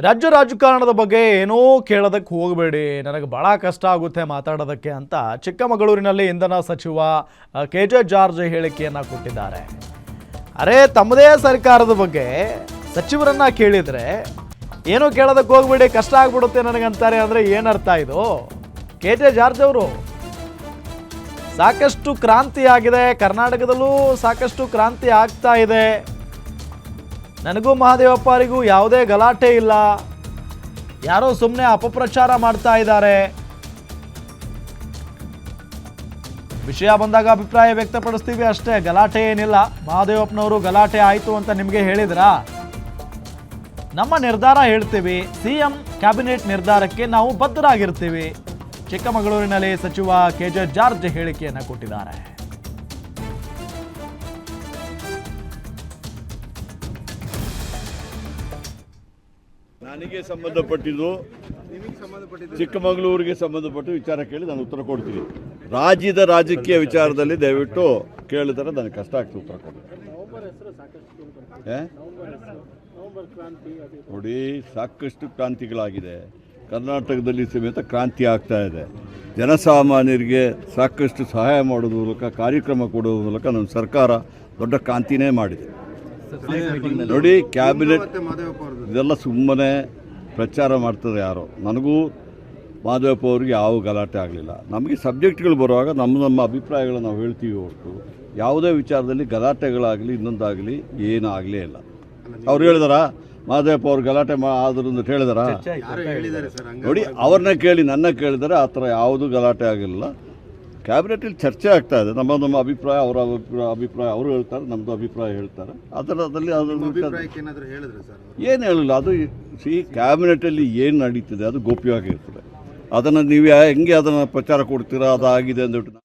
ರಾಜ್ಯ ರಾಜಕಾರಣದ ಬಗ್ಗೆ ಏನೋ ಕೇಳೋದಕ್ಕೆ ಹೋಗಬೇಡಿ. ನನಗೆ ಭಾಳ ಕಷ್ಟ ಆಗುತ್ತೆ ಮಾತಾಡೋದಕ್ಕೆ ಅಂತ ಚಿಕ್ಕಮಗಳೂರಿನಲ್ಲಿ ಇಂಧನ ಸಚಿವ ಕೆ ಜೆ ಜಾರ್ಜ್ ಹೇಳಿಕೆಯನ್ನು ಕೊಟ್ಟಿದ್ದಾರೆ. ಅರೆ, ತಮ್ಮದೇ ಸರ್ಕಾರದ ಬಗ್ಗೆ ಸಚಿವರನ್ನ ಕೇಳಿದರೆ ಏನೋ ಕೇಳೋದಕ್ಕೆ ಹೋಗಬೇಡಿ, ಕಷ್ಟ ಆಗ್ಬಿಡುತ್ತೆ ನನಗಂತಾರೆ ಅಂದರೆ ಏನರ್ಥ ಇದು? ಕೆ ಜೆ ಜಾರ್ಜ್ ಅವರು ಸಾಕಷ್ಟು ಕ್ರಾಂತಿ ಆಗಿದೆ ಕರ್ನಾಟಕದಲ್ಲೂ ಸಾಕಷ್ಟು ಕ್ರಾಂತಿ ಆಗ್ತಾ ಇದೆ. ನನಗೂ ಮಹಾದೇವಪ್ಪರಿಗೂ ಯಾವುದೇ ಗಲಾಟೆ ಇಲ್ಲ. ಯಾರೋ ಸುಮ್ಮನೆ ಅಪಪ್ರಚಾರ ಮಾಡ್ತಾ ಇದ್ದಾರೆ. ವಿಷಯ ಬಂದಾಗ ಅಭಿಪ್ರಾಯ ವ್ಯಕ್ತಪಡಿಸ್ತೀವಿ ಅಷ್ಟೇ, ಗಲಾಟೆ ಏನಿಲ್ಲ. ಮಹಾದೇವಪ್ಪನವರು ಗಲಾಟೆ ಆಯಿತು ಅಂತ ನಿಮಗೆ ಹೇಳಿದ್ರಾ? ನಮ್ಮ ನಿರ್ಧಾರ ಹೇಳ್ತೀವಿ, ಸಿಎಂ ಕ್ಯಾಬಿನೆಟ್ ನಿರ್ಧಾರಕ್ಕೆ ನಾವು ಬದ್ಧರಾಗಿರ್ತೀವಿ. ಚಿಕ್ಕಮಗಳೂರಿನಲ್ಲಿ ಸಚಿವ ಕೆ ಜೆ ಜಾರ್ಜ್ ಹೇಳಿಕೆಯನ್ನು ಕೊಟ್ಟಿದ್ದಾರೆ. ನನಗೆ ಸಂಬಂಧಪಟ್ಟಿದ್ದು ಚಿಕ್ಕಮಗಳೂರಿಗೆ ಸಂಬಂಧಪಟ್ಟು ವಿಚಾರ ಕೇಳಿ ನಾನು ಉತ್ತರ ಕೊಡ್ತೀನಿ. ರಾಜ್ಯದ ರಾಜಕೀಯ ವಿಚಾರದಲ್ಲಿ ದಯವಿಟ್ಟು ಕೇಳಿದ್ರೆ ನನಗೆ ಕಷ್ಟ ಆಗ್ತದೆ ಉತ್ತರ ಕೊಡೋದು? ನೋಡಿ ಸಾಕಷ್ಟು ಕ್ರಾಂತಿಗಳಾಗಿದೆ. ಕರ್ನಾಟಕದಲ್ಲಿ ಸಮೇತ ಕ್ರಾಂತಿ ಆಗ್ತಾ ಇದೆ. ಜನಸಾಮಾನ್ಯರಿಗೆ ಸಾಕಷ್ಟು ಸಹಾಯ ಮಾಡೋದ್ರ ಮೂಲಕ ಕಾರ್ಯಕ್ರಮ ಕೊಡೋದ್ರ ಮೂಲಕ ನಮ್ಮ ಸರ್ಕಾರ ದೊಡ್ಡ ಕ್ರಾಂತಿನೇ ಮಾಡಿದೆ. ನೋಡಿ ಕ್ಯಾಬಿನೆಟ್ ಇದೆಲ್ಲ ಸುಮ್ಮನೆ ಪ್ರಚಾರ ಮಾಡ್ತಾರೆ ಯಾರೋ. ನನಗೂ ಮಾಧವಪ್ಪ ಅವ್ರಿಗೆ ಯಾವ ಗಲಾಟೆ ಆಗಲಿಲ್ಲ. ನಮಗೆ ಸಬ್ಜೆಕ್ಟ್ಗಳು ಬರುವಾಗ ನಮ್ಮ ನಮ್ಮ ಅಭಿಪ್ರಾಯಗಳನ್ನು ನಾವು ಹೇಳ್ತೀವಿ ಹೊರತು. ಯಾವುದೇ ವಿಚಾರದಲ್ಲಿ ಗಲಾಟೆಗಳಾಗಲಿ ಇನ್ನೊಂದಾಗಲಿ ಏನೂ ಆಗಲೇ ಇಲ್ಲ. ಅವ್ರು ಹೇಳಿದಾರ? ಮಾದೇವಪ್ಪ ಅವ್ರು ಗಲಾಟೆ ಮಾ ಆದ್ರು ಅಂತ ಹೇಳಿದಾರ? ನೋಡಿ ಅವ್ರನ್ನ ಕೇಳಿ ನನ್ನ ಕೇಳಿದರೆ ಆ ಥರ ಯಾವುದೂ ಗಲಾಟೆ ಆಗಿಲ್ಲ. ಕ್ಯಾಬಿನೆಟಲ್ಲಿ ಚರ್ಚೆ ಆಗ್ತಾ ಇದೆ. ನಮ್ಮ ನಮ್ಮ ಅಭಿಪ್ರಾಯ ಅವರ ಅಭಿಪ್ರಾಯ ಅಭಿಪ್ರಾಯ ಅವರು ಹೇಳ್ತಾರೆ ನಮ್ಮದು ಅಭಿಪ್ರಾಯ ಹೇಳ್ತಾರೆ. ಅದರದಲ್ಲಿ ಅದರ ಅಭಿಪ್ರಾಯಕ್ಕೆ ಏನಾದರೂ ಹೇಳಿದ್ರೆ ಸರ್ ಏನು ಹೇಳಿಲ್ಲ ಅದು ಸಿ ಕ್ಯಾಬಿನೆಟಲ್ಲಿ ಏನು ನಡೀತಿದೆ ಅದು ಗೋಪ್ಯವಾಗಿರ್ತದೆ ಅದನ್ನು ನೀವು ಯಾ- ಹೆಂಗೆ ಅದನ್ನು ಪ್ರಚಾರ ಕೊಡ್ತೀರಾ ಅದಾಗಿದೆ ಅಂದ್ಬಿಟ್ಟು